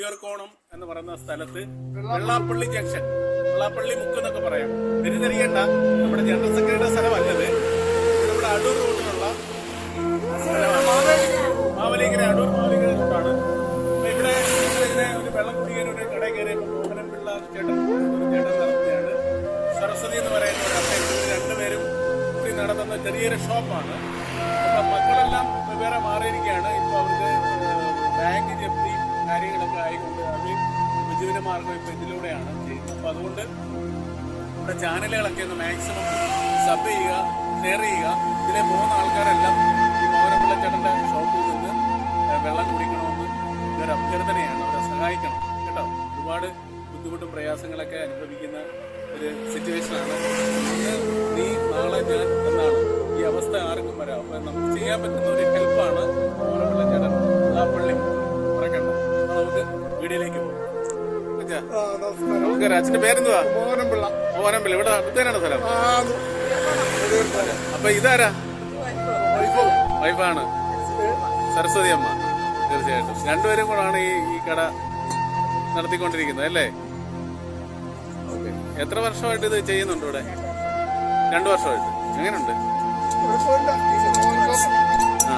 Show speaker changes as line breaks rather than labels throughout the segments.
പുളിയൂർക്കോണം എന്ന് പറയുന്ന സ്ഥലത്ത് വെള്ളാപ്പള്ളി ജംഗ്ഷൻ വെള്ളാപ്പള്ളി മുക്ക് എന്നൊക്കെ പറയാം. തിരിച്ചറിയേണ്ട നമ്മുടെ ജനറൽ സെക്രട്ടറിയുടെ സ്ഥലമല്ലത്. നമ്മുടെ അടൂർ റോഡിലുള്ള മാവലിക്കര അടൂർ മാവലിക്കര റോഡാണ്. ഇവിടെ ഇതിനെ ഒരു വെള്ളം കുടിക്കാൻ ഒരു കട കയറി ചേട്ടൻ ചേട്ടൻ നടത്തിയാണ്. സരസ്വതി എന്ന് പറയുന്ന ഒരു ഇവർ രണ്ടുപേരും കൂടി നടത്തുന്ന ചെറിയൊരു ഷോപ്പാണ്. അപ്പൊ മക്കളെല്ലാം വേറെ മാറിയിരിക്കുകയാണ്. ഇപ്പൊ അവർക്ക് ബാങ്ക് ജപ്തി മാർഗം ഇപ്പൊ ഇതിലൂടെയാണ് ചെയ്യുന്നത്. അപ്പൊ അതുകൊണ്ട് നമ്മുടെ ചാനലുകളൊക്കെ ഒന്ന് മാക്സിമം സബ് ചെയ്യുക ഷെയർ ചെയ്യുക. ഇതിലെ മൂന്ന് ആൾക്കാരെല്ലാം ഈ മോഹനപിള്ള ചേട്ടന്റെ ഷോപ്പിൽ നിന്ന് വെള്ളം കുടിക്കണമെന്ന് ഇതൊരു അഭ്യർത്ഥനയാണ്. അവരെ സഹായിക്കണം കേട്ടോ. ഒരുപാട് ബുദ്ധിമുട്ടും പ്രയാസങ്ങളൊക്കെ അനുഭവിക്കുന്ന ഒരു സിറ്റുവേഷനാണ് നീ നാളെ ഞാൻ എന്നാണ് ഈ അവസ്ഥ ആർക്കും വരാം. അപ്പൊ നമുക്ക് ചെയ്യാൻ പറ്റുന്ന ഒരു ഹെൽപ്പാണ് മോഹനപിള്ള
നമസ്കാരം.
അച്ഛന്റെ പേരെന്തുവാ?
മോഹനംപിള്ള
മോഹനംപിള്ള ഇവിടെ അടുത്തേനാണ് സ്ഥലം. അപ്പൊ ഇതാരാ. വൈഫാണ്. സരസ്വതി അമ്മ. തീർച്ചയായിട്ടും. രണ്ടുപേരും കൂടാണ് ഈ ഈ കട നടത്തിക്കൊണ്ടിരിക്കുന്നത് അല്ലേ? എത്ര വർഷമായിട്ട് ഇത് ചെയ്യുന്നുണ്ട് ഇവിടെ? രണ്ടു വർഷമായിട്ട്. എങ്ങനെയുണ്ട്. ആ.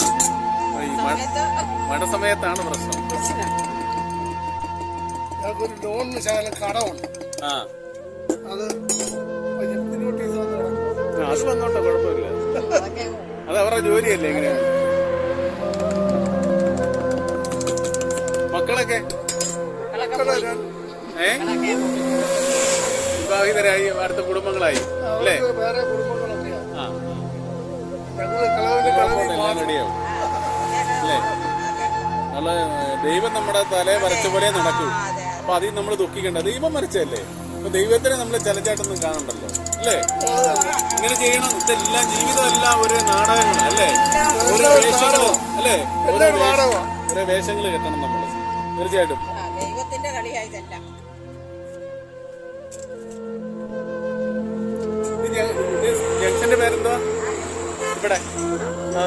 മഴ സമയത്താണ് പ്രശ്നം.
ഞങ്ങൾക്കൊരു ലോണിന് ശകലം കടമുണ്ട്.
ആ.
അത് ജപ്തി നോട്ടീസ് വന്ന് കിടക്കുവാ.
അത് വന്നോട്ടെ കുഴപ്പമില്ല. അത് അവരുടെ ജോലിയല്ലേ എങ്ങനെയാണ് മക്കളൊക്കെ? ഏ? വിവാഹിതരായി അടുത്ത കുടുംബങ്ങളായി അല്ലേ?
വേറെ കുടുംബങ്ങളൊക്കെയാ.
എല്ലാം റെഡിയാവും. അല്ലേ? നല്ല ദൈവം നമ്മുടെ തലേ വരച്ച പോലെ നടക്കൂ. അപ്പൊ അതിൽ നമ്മൾ ദുഃഖിക്കേണ്ട. ദൈവം മരിച്ചല്ലേ അപ്പൊ ദൈവത്തിനെ നമ്മൾ ചലച്ചാട്ടൊന്നും കാണണ്ടല്ലോ. അല്ലേ? ഇങ്ങനെ ചെയ്യണം. ഇതെല്ലാം ജീവിതമെല്ലാം ഒരു നാടകങ്ങൾ അല്ലേ? ഒരു വേഷങ്ങൾ അല്ലേ?
ഒരു.
വേഷങ്ങൾ കെട്ടണം നമ്മൾ തീർച്ചയായിട്ടും.
ആ, ദൈവത്തിന്റെ
ജ- ജംഗ്ഷന്റെ പേരെന്താ ഇവിടെ. ആ.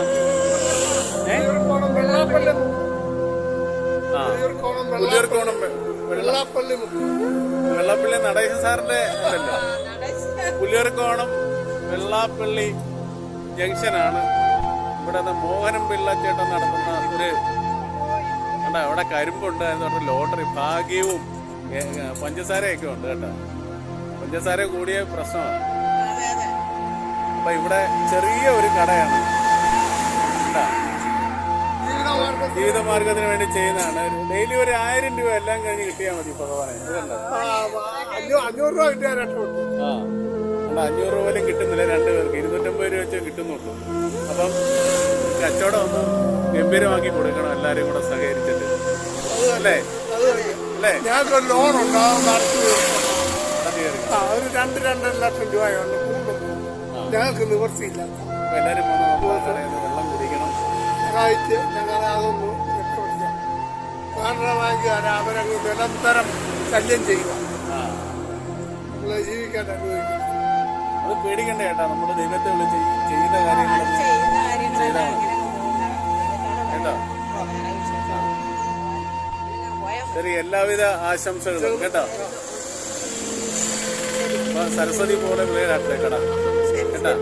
ഏ?
കോണം വെള്ളാപ്പള്ളി.
ആ.
പുലിയൂർക്കോണം വെള്ളാപ്പള്ളി
വെള്ളാപ്പള്ളി നടേശൻ സാറിന്റെ അല്ലല്ലോ പുലിയൂർക്കോണം വെള്ളാപ്പള്ളി ജംഗ്ഷനാണ്. ഇവിടെ മോഹനം പിള്ള ചേട്ടൻ നടത്തുന്ന ഒരു കണ്ട അവിടെ കരിമ്പുണ്ട് എന്ന് പറഞ്ഞ ലോട്ടറി ഭാഗ്യവും പഞ്ചസാരയൊക്കെ ഉണ്ട് കേട്ടോ. പഞ്ചസാര കൂടിയ പ്രശ്നമാണ്. അപ്പൊ ഇവിടെ ചെറിയ ഒരു കടയാണ്. ജീവിതമാർഗത്തിന് വേണ്ടി ചെയ്യുന്നതാണ് ഡെയിലി ഒരു ആയിരം രൂപ എല്ലാം കഴിഞ്ഞ് കിട്ടിയാൽ മതി ഭഗവാനെ.
അഞ്ഞൂറ് രൂപ കിട്ടിയാ രക്ഷപ്പെട്ടു
ആ. അഞ്ഞൂറ് രൂപ പോലും കിട്ടുന്നില്ല രണ്ടു പേർക്ക്. ഇരുന്നൂറ്റമ്പത് രൂപ വെച്ചേ കിട്ടുന്നുള്ളൂ. അപ്പം കച്ചവടം ഒന്ന് ഗംഭീരമാക്കി കൊടുക്കണം എല്ലാരും കൂടെ സഹകരിച്ചിട്ട്. അല്ലേ? അല്ലേ?
ഞാൻ ലോൺ ഉണ്ടാവും ഒരു രണ്ട് രണ്ടര ലക്ഷം രൂപയുണ്ട് ഞങ്ങൾക്ക് നിവർത്തിയില്ല.
എല്ലാവരും വെള്ളം കുടിക്കണം.
സഹായിച്ച് കാരണമാക്കിയാൽ അവരങ്ങ് നിരന്തരം ശല്യം ചെയ്യുക.
ആ.
നമ്മളെ ജീവിക്കാൻ അനുഭവിക്കും
അത് പേടിക്കണ്ട കേട്ടാ. നമ്മുടെ ദൈവത്തെ വിളിച്ച് ചെയ്യുന്ന
കാര്യങ്ങൾ
ചെയ്താൽ കേട്ടോ? ശരി എല്ലാവിധ ആശംസകളും. കേട്ടോ? സരസ്വതി പോലെ വിളയാട്ടെ കേട്ടോ?
കേട്ടാ?